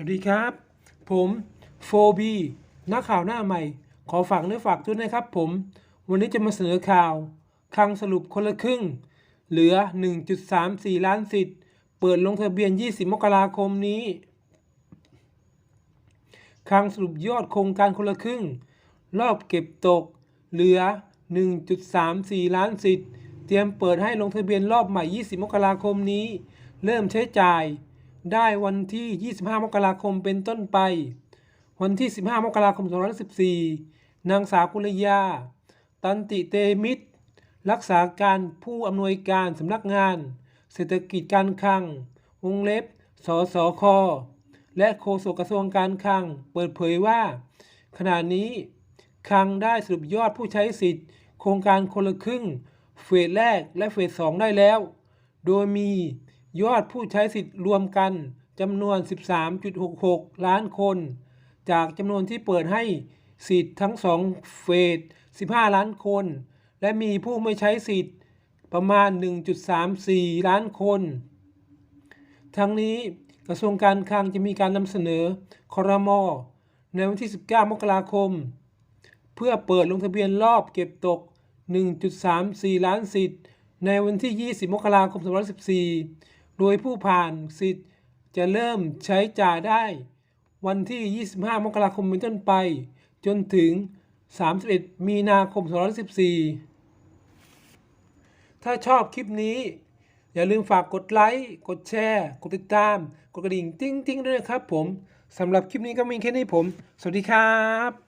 วัสดีครับ ผมโฟบีนักข่าวหน้าใหม่ ขอฝากเนื้อฝากตัวนะครับผม วันนี้จะมาเสนอข่าวคลังสรุปคนละครึ่ง เหลือ 1.34 ล้านสิทธิ์ เปิดลงทะเบียน 20 มกราคมนี้คลังสรุปยอดโครงการคนละครึ่ง รอบเก็บตก เหลือ 1.34 ล้านสิทธิ์ เตรียมเปิดให้ลงทะเบียนรอบใหม่ 20 มกราคมนี้ เริ่มใช้จ่าย ได้วันที่ 25 มกราคมเป็นต้นไป วันที่ 15 มกราคม 2514 นางสาวกุลยา ตันติเตมิตร รักษาการผู้อำนวยการสำนักงาน เศรษฐกิจการคลัง วงเล็บ สสค และโฆษกกระทรวงการคลัง เปิดเผยว่า ขณะนี้คลังได้สรุปยอดผู้ใช้สิทธิ์ โครงการคนละครึ่ง เฟสแรกและเฟสสองได้แล้ว โดยมี ยอดผู้ใช้สิทธิ์รวมกันจำนวน 13.66 ล้านคน จากจำนวนที่เปิดให้สิทธิ์ทั้งสองเฟส 15 ล้านคน และมีผู้ไม่ใช้สิทธิ์ประมาณ 1.34 ล้านคน ทั้งนี้กระทรวงการคลังจะมีการนำเสนอคอรมอในวันที่ 19 มกราคม เพื่อเปิดลงทะเบียนรอบเก็บตก 1.34 ล้านสิทธิ์ ในวันที่ 20 มกราคม 2014 โดยผู้ผ่านสิทธิ์จะเริ่มใช้จ่ายได้ วันที่ 25 มกราคมเป็นต้นไป จนถึง 31 มีนาคม2014 ถ้าชอบคลิปนี้ อย่าลืมฝากกดไลค์ กดแชร์ กดติดตาม กดกระดิ่ง ติ้งติ้งๆด้วยนะครับผม สำหรับคลิปนี้ก็มีแค่นี้ผม สวัสดีครับ